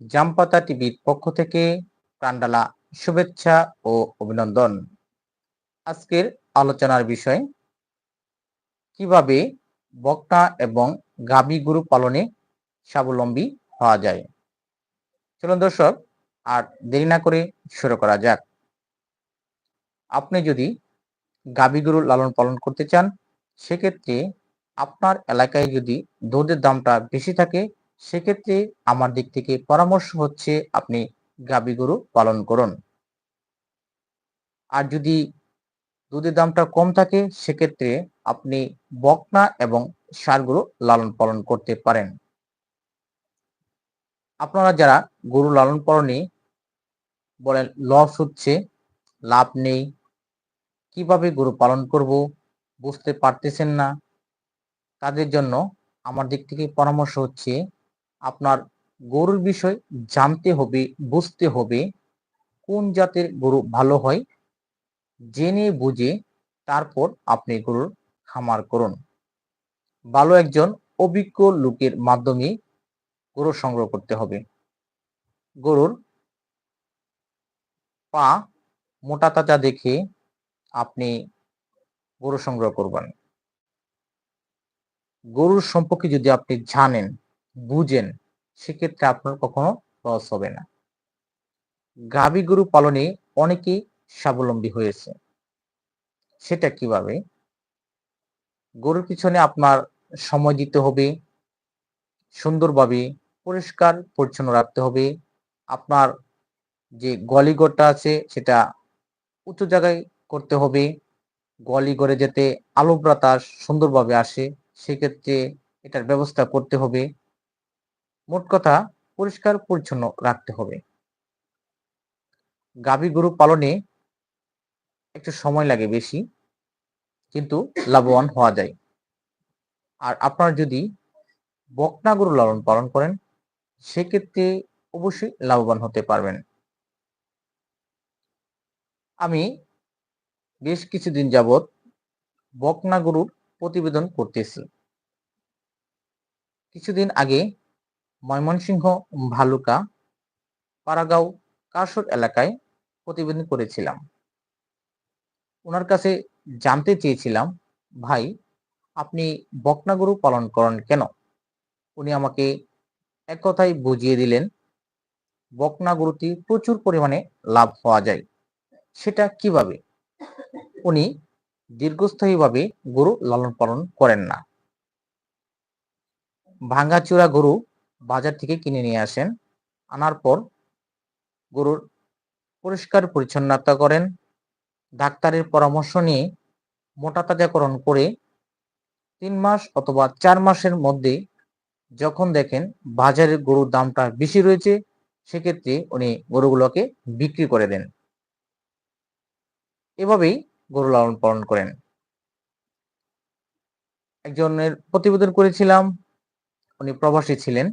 জামপাতা টিভির পক্ষ থেকে প্রাণডালা শুভেচ্ছা ও অভিনন্দন। আজকের আলোচনার বিষয়, কীভাবে বকনা এবং গাবি গরু পালনে স্বাবলম্বী হওয়া যায়? চলুন দর্শক, আর দেরি না করে শুরু করা যাক। আপনি যদি গাবি গরু লালন পালন করতে চান, সেক্ষেত্রে আপনার এলাকায় যদি দুধের দামটা বেশি থাকে সেক্ষেত্রে আমার দিক থেকে পরামর্শ হচ্ছে আপনি গাবি গরু পালন করুন। আর যদি দুধের দামটা কম থাকে, সেক্ষেত্রে আপনি বকনা এবং সার গরু লালন পালন করতে পারেন। আপনারা যারা গরু লালন পালনে বলেন লস হচ্ছে, লাভ নেই, কীভাবে গরু পালন করব বুঝতে পারতেছেন না, তাদের জন্য আমার দিক থেকে পরামর্শ হচ্ছে আপনার গরুর বিষয় জানতে হবে, বুঝতে হবে কোন জাতের গরু ভালো হয়। জেনে বুঝে তারপর আপনি গরুর খামার করুন। ভালো একজন অভিজ্ঞ লোকের মাধ্যমে গরু সংগ্রহ করতে হবে। গরুর পা মোটা তাজা দেখে আপনি গরু সংগ্রহ করবেন। গরুর সম্পর্কে যদি আপনি জানেন বুঝেন, সেক্ষেত্রে আপনার কখনো লস হবে না। গাভী গরু পালনে অনেকেই স্বাবলম্বী হয়েছে। সেটা কীভাবে? গরুর পিছনে আপনার সময় দিতে হবে, সুন্দরভাবে পরিষ্কার পরিচ্ছন্ন রাখতে হবে। আপনার যে গলিগড়টা আছে, সেটা উঁচু জায়গায় করতে হবে। গলি করে যেতে আলো বাতাস সুন্দরভাবে আসে, সেক্ষেত্রে এটার ব্যবস্থা করতে হবে। মোট কথা পরিষ্কার পরিচ্ছন্ন রাখতে হবে। গাভী গরু পালনে একটু সময় লাগে বেশি, কিন্তু লাভবান হওয়া যায়। আর আপনার যদি বকনা গরু লালন পালন করেন, সেক্ষেত্রে অবশ্যই লাভবান হতে পারবেন। আমি বেশ কিছুদিন যাবৎ বকনা গরুর প্রতিবেদন করতেছি। কিছুদিন আগে ময়মনসিংহ, ভালুকা, পারাগাঁও, কাশর এলাকায় প্রতিবেদন করেছিলাম। ওনার কাছে জানতে চেয়েছিলাম, ভাই, আপনি বকনা গরু পালন করেন কেন? উনি আমাকে এক কথাই বুঝিয়ে দিলেন, বকনা গরুটি প্রচুর পরিমাণে লাভ হওয়া যায়, সেটা কীভাবে? উনি দীর্ঘস্থায়ীভাবে গরু লালন পালন করেন না। ভাঙ্গাচুরা গরু বাজার থেকে কিনে নিয়ে আসেন। আনার পর গরুর পরিষ্কার পরিচ্ছন্নতা করেন। ডাক্তারের পরামর্শ নিয়ে মোটা তাজাকরণ করে তিন মাস অথবা চার মাসের মধ্যে যখন দেখেন বাজারের গরুর দামটা বেশি রয়েছে, সেক্ষেত্রে উনি গরুগুলোকে বিক্রি করে দেন। এভাবেই গরু লালন পালন করেন। একজনের প্রতিবেদন করেছিলাম, উনি প্রবাসী ছিলেন।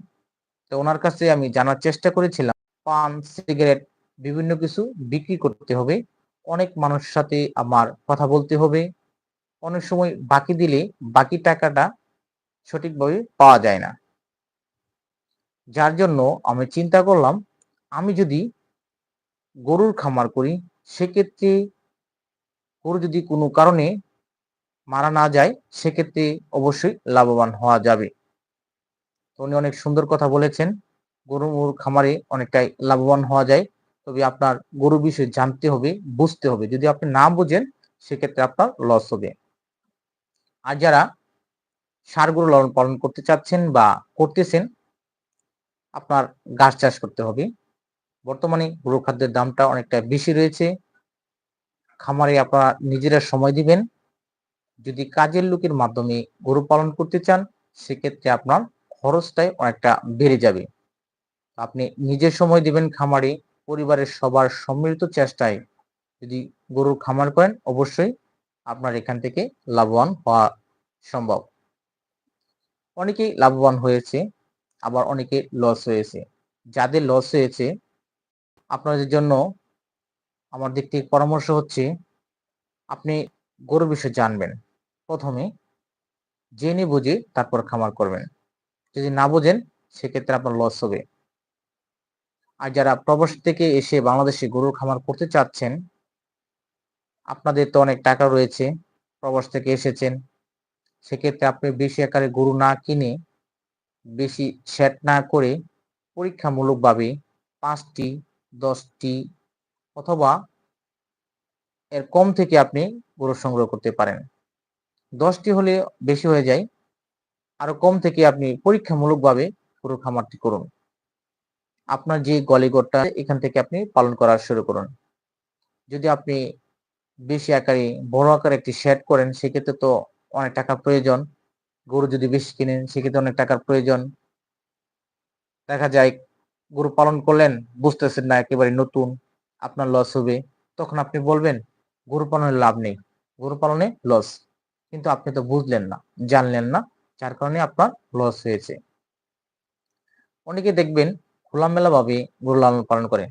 তো ওনার কাছে আমি জানার চেষ্টা করেছিলাম। পান, সিগারেট, বিভিন্ন কিছু বিক্রি করতে হবে। অনেক মানুষের সাথে আমার কথা বলতে হবে। অনেক সময় বাকি দিলে বাকি টাকাটা সঠিকভাবে পাওয়া যায় না। যার জন্য আমি চিন্তা করলাম, আমি যদি গরুর খামার করি, সেক্ষেত্রে গরু যদি কোনো কারণে মারা না যায়, সেক্ষেত্রে অবশ্যই লাভবান হওয়া যাবে। তো উনি অনেক সুন্দর কথা বলেছেন। গরুর খামারে অনেকটাই লাভবান হওয়া যায়। তবে আপনার গরু বিষয়ে জানতে হবে, বুঝতে হবে। যদি আপনি না বুঝেন, সেক্ষেত্রে আপনার লস হবে। আর যারা সার গরু লালন পালন করতে চাচ্ছেন বা করতেছেন, আপনার গাছ চাষ করতে হবে। বর্তমানে গরু খাদ্যের দামটা অনেকটা বেশি রয়েছে। খামারে আপনারা নিজেরা সময় দিবেন। যদি কাজের লোকের মাধ্যমে গরু পালন করতে চান, সেক্ষেত্রে আপনার খরচটাই অনেকটা বেড়ে যাবে। আপনি নিজের সময় দিবেন খামারে, পরিবারের সবার সম্মিলিত চেষ্টায় যদি গরুর খামার করেন, অবশ্যই আপনার এখান থেকে লাভবান হওয়া সম্ভব। অনেকেই লাভবান হয়েছে, আবার অনেকে লস হয়েছে। যাদের লস হয়েছে, আপনাদের জন্য আমার দিক থেকে পরামর্শ হচ্ছে, আপনি গরুর বিষয়ে জানবেন। প্রথমে জেনে বুঝে তারপর খামার করবেন। যদি না বোঝেন, সেক্ষেত্রে আপনার লস হবে। আর যারা প্রবাস থেকে এসে বাংলাদেশে গরুর খামার করতে চাচ্ছেন, আপনাদের তো অনেক টাকা রয়েছে, প্রবাস থেকে এসেছেন, সেক্ষেত্রে আপনি বেশি আকারে গরু না কিনে, বেশি সেট না করে পরীক্ষামূলকভাবে পাঁচটি, দশটি অথবা এর কম থেকে আপনি গরু সংগ্রহ করতে পারেন। দশটি হলে বেশি হয়ে যায় আরও কম থেকে আপনি পরীক্ষামূলকভাবে গরুর খামারটি করুন। আপনার যে গলিগড়টা এখান থেকে আপনি পালন করা শুরু করুন। যদি আপনি বেশি আকারে, বড় আকারে একটি শেড করেন, সেক্ষেত্রে তো অনেক টাকা প্রয়োজন। গরু যদি বেশি কিনেন, সেক্ষেত্রে অনেক টাকার প্রয়োজন। দেখা যায় গরু পালন করলেন, বুঝতেছেন না, একেবারে নতুন, আপনার লস হবে। তখন আপনি বলবেন, গরু পালনের লাভ নেই। গরু পালনে লস কিন্তু আপনি তো বুঝলেন না, জানলেন না। যার কারণে আপনার লস হয়েছে। অনেকে দেখবেন খোলামেলা ভাবে গরু লালন পালন করে।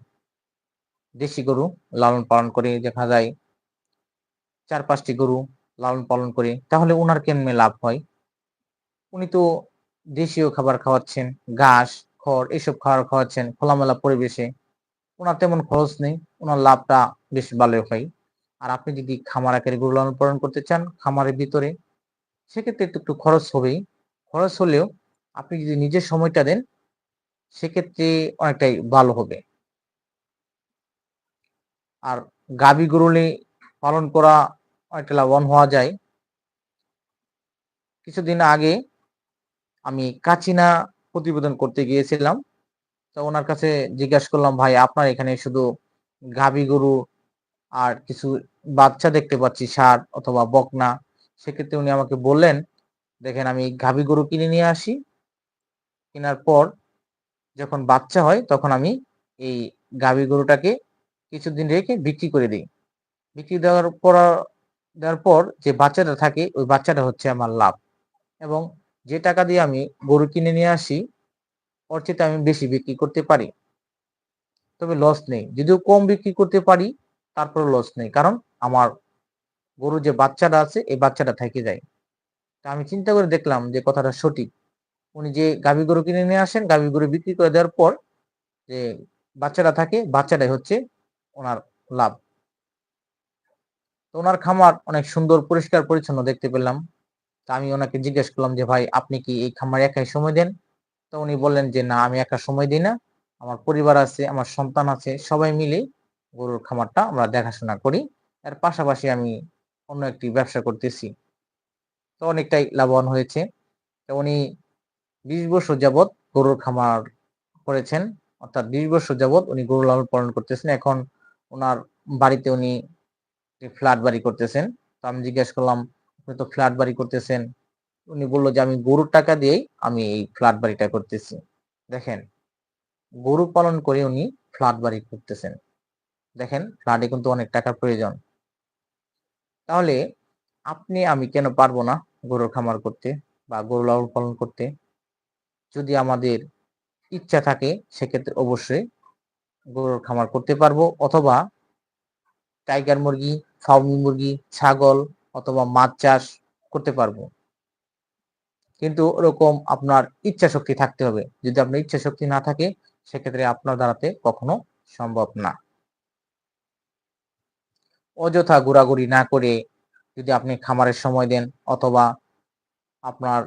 দেশি গরু লালন পালন করে দেখা যায়। চার পাঁচটি গরু লালন পালন করে, তাহলে ওনার কেমনে লাভ হয়? উনি তো দেশীয় খাবার খাওয়াচ্ছেন, ঘাস, খড় এইসব খাবার খাওয়াচ্ছেন খোলামেলা পরিবেশে। ওনার তেমন খরচ নেই ওনার লাভটা বেশ ভালো হয়। আর আপনি যদি খামার আকারে গরু লালন পালন করতে চান, খামারের ভিতরে সেক্ষেত্রে একটু একটু খরচ হবেই। খরচ হলেও আপনি যদি নিজের সময়টা দেন, সেক্ষেত্রে অনেকটাই ভালো হবে। আর গাভী গরুলে পালন করা অনেকটা লাভবান হওয়া যায়। কিছুদিন আগে আমি কাচিনা প্রতিবেদন করতে গিয়েছিলাম। তো ওনার কাছে জিজ্ঞাসা করলাম, ভাই, আপনার এখানে শুধু গাভী গরু আর কিছু বাচ্চা দেখতে পাচ্ছি সার অথবা বকনা সেক্ষেত্রে উনি আমাকে বললেন, দেখেন, আমি গাভী গরু কিনে নিয়ে আসি। কেনার পর যখন বাচ্চা হয়, তখন আমি এই গাভী গরুটাকে কিছুদিন রেখে বিক্রি করে দিই। বিক্রি দেওয়ার পর দেওয়ার পর যে বাচ্চাটা থাকে, ওই বাচ্চাটা হচ্ছে আমার লাভ। এবং যে টাকা দিয়ে আমি গরু কিনে নিয়ে আসি চেয়ে আমি বেশি বিক্রি করতে পারি। তবে লস নেই। যদিও কম বিক্রি করতে পারি তারপরে লস নেই। কারণ আমার গরু যে বাচ্চাটা আছে, এই বাচ্চাটা থেকে যায়। তা আমি চিন্তা করে দেখলাম যে কথাটা সঠিক। উনি যে গাভী গরু কিনে নিয়ে আসেন, গাভী গরু বিক্রি করে দেওয়ার পর যে বাচ্চাটা থাকে, বাচ্চাটাই হচ্ছে ওনার লাভ। তো ওনার খামার অনেক সুন্দর, পরিষ্কার, পরিচ্ছন্ন দেখতে পেলাম। তা আমি ওনাকে জিজ্ঞেস করলাম যে, ভাই, আপনি কি এই খামার একাই সময় দেন? তো উনি বললেন যে, না, আমি একা সময় দিই না। আমার পরিবার আছে, আমার সন্তান আছে, সবাই মিলে গরুর খামারটা আমরা দেখাশোনা করি। এর পাশাপাশি আমি অন্য একটি ব্যবসা করতেছি। তো অনেকটাই লাভবান হয়েছে। তো উনি বিশ বছর যাবৎ গরুর খামার করেছেন। অর্থাৎ বিশ বছর যাবৎ উনি গরু লালন পালন করতেছেন। এখন ওনার বাড়িতে উনি ফ্ল্যাট বাড়ি করতেছেন। তো আমি জিজ্ঞেস করলাম, আপনি তো ফ্ল্যাট বাড়ি করতেছেন? উনি বলল যে, আমি গরুর টাকা দিয়েই আমি এই ফ্ল্যাট বাড়িটা করতেছি। দেখেন, গরু পালন করে উনি ফ্ল্যাট বাড়ি করতেছেন। দেখেন, ফ্ল্যাটে কিন্তু অনেক টাকার প্রয়োজন। তাহলে আপনি, আমি কেন পারব না গরুর খামার করতে বা গরু লালন পালন করতে? যদি আমাদের ইচ্ছা থাকে, সেক্ষেত্রে অবশ্যই গরুর খামার করতে পারব। অথবা টাইগার মুরগি, ফাউমি মুরগি, ছাগল অথবা মাছ চাষ করতে পারব। কিন্তু ওরকম আপনার ইচ্ছা শক্তি থাকতে হবে। যদি আপনার ইচ্ছা শক্তি না থাকে, সেক্ষেত্রে আপনার দ্বারাতে কখনো সম্ভব না। অযথা ঘোরাঘুরি না করে যদি আপনি খামারের সময় দেন অথবা আপনার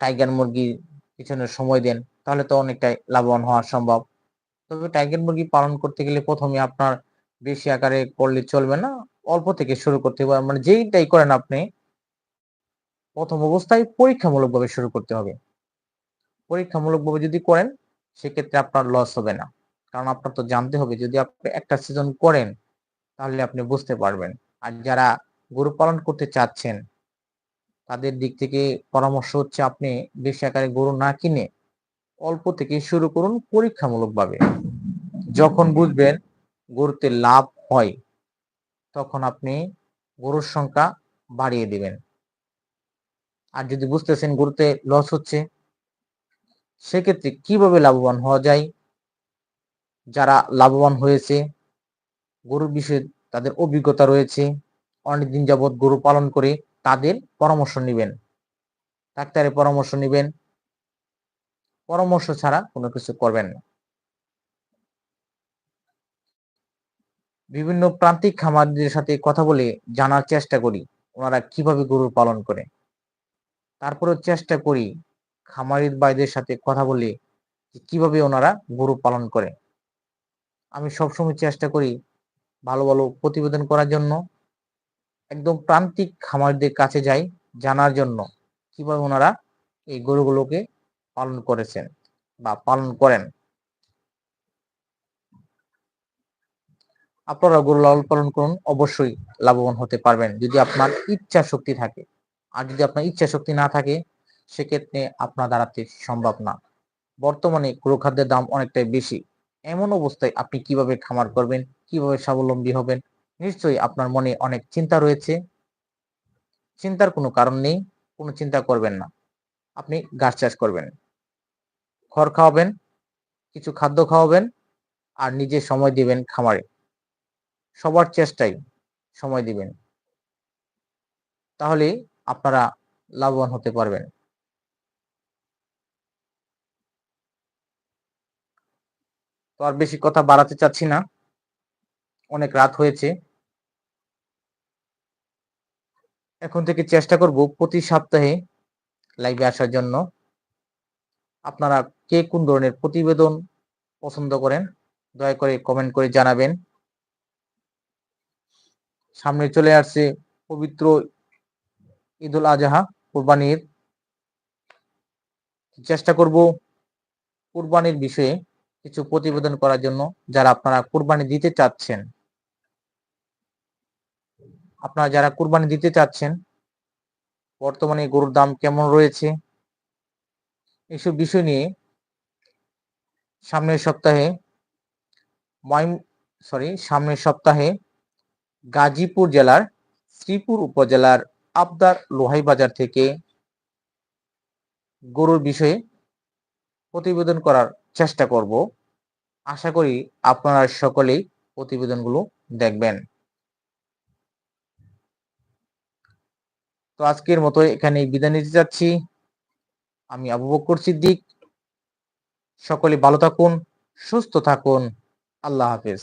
টাইগার মুরগির পিছনে সময় দেন, তাহলে তো অনেকটাই লাভবান হওয়া সম্ভব। তবে টাইগার মুরগি পালন করতে গেলে প্রথমে আপনার বেশি আকারে করলে চলবে না, অল্প থেকে শুরু করতে হবে। মানে যেইটাই করেন আপনি, প্রথম অবস্থায় পরীক্ষামূলকভাবে শুরু করতে হবে। পরীক্ষামূলকভাবে যদি করেন, সেক্ষেত্রে আপনার লস হবে না। কারণ আপনার তো জানতে হবে, যদি আপনি একটা সিজন করেন তাহলে আপনি বুঝতে পারবেন। আর যারা গরু পালন করতে চাচ্ছেন, তাদের দিক থেকে পরামর্শ হচ্ছে আপনি বেশি আকারে গরু না কিনে অল্প থেকে শুরু করুন পরীক্ষামূলকভাবে। যখন বুঝবেন গরুতে লাভ হয়, তখন আপনি গরুর সংখ্যা বাড়িয়ে দিবেন। আর যদি বুঝতেছেন গরুতে লস হচ্ছে, সেক্ষেত্রে কীভাবে লাভবান হওয়া যায়? যারা লাভবান হয়েছে গরুর বিষয়ে তাদের অভিজ্ঞতা রয়েছে, অনেকদিন যাবৎ গরু পালন করে তাদের পরামর্শ নেবেন। ডাক্তারের পরামর্শ নেবেন, পরামর্শ ছাড়া কোনো কিছু করবেন না। বিভিন্ন প্রান্তিক খামারদের সাথে কথা বলে জানার চেষ্টা করি, ওনারা কীভাবে গরু পালন করে। তারপরেও চেষ্টা করি খামারির বাইদের সাথে কথা বলে কীভাবে ওনারা গরু পালন করে। আমি সবসময় চেষ্টা করি ভালো ভালো প্রতিবেদন করার জন্য। একদম প্রান্তিক খামারদের কাছে যাই, জানার জন্য কীভাবে ওনারা এই গরুগুলোকে পালন করেছেন বা পালন করেন। আপনারা গরু লালন পালন করুন, অবশ্যই লাভবান হতে পারবেন। যদি আপনার ইচ্ছা শক্তি থাকে, আর যদি আপনার ইচ্ছা শক্তি না থাকে, সেক্ষেত্রে আপনার দাঁড়াতে সম্ভব না। বর্তমানে গরু খাদ্যের দাম অনেকটাই বেশি। এমন অবস্থায় আপনি কীভাবে খামার করবেন, কীভাবে স্বাবলম্বী হবেন, নিশ্চয়ই আপনার মনে অনেক চিন্তা রয়েছে। চিন্তার কোনো কারণ নেই, কোনো চিন্তা করবেন না। আপনি ঘাস চাষ করবেন। খড় খাওয়াবেন, কিছু খাদ্য খাওয়াবেন আর নিজে সময় দিবেন খামারে। সবার চেষ্টাই সময় দিবেন। তাহলে আপনারা লাভবান হতে পারবেন। তো আর বেশি কথা বাড়াতে চাচ্ছি না। অনেক রাত হয়েছে। এখন থেকে চেষ্টা করব প্রতি সপ্তাহে লাইভে আসার জন্য। আপনারা কে কোন ধরনের প্রতিবেদন পছন্দ করেন, দয়া করে কমেন্ট করে জানাবেন। সামনে চলে আসছে পবিত্র ঈদুল আজহা কোরবানির। চেষ্টা করব কোরবানির বিষয়ে কিছু প্রতিবেদন করার জন্য যারা আপনারা কোরবানি দিতে চাচ্ছেন। আপনারা যারা কোরবানি দিতে চাচ্ছেন, বর্তমানে গরুর দাম কেমন রয়েছে, এসব বিষয় নিয়ে সামনের সপ্তাহে সরি সামনের সপ্তাহে গাজীপুর জেলার শ্রীপুর উপজেলার আবদার লোহাই বাজার থেকে গরুর বিষয়ে প্রতিবেদন করার চেষ্টা করব। আশা করি আপনারা সকলেই প্রতিবেদনগুলো দেখবেন। তো আজকের মতো এখানে বিদায় নিতে যাচ্ছি। আমি আবু বকর সিদ্দিক। সকলে ভালো থাকুন, সুস্থ থাকুন। আল্লাহ হাফেজ।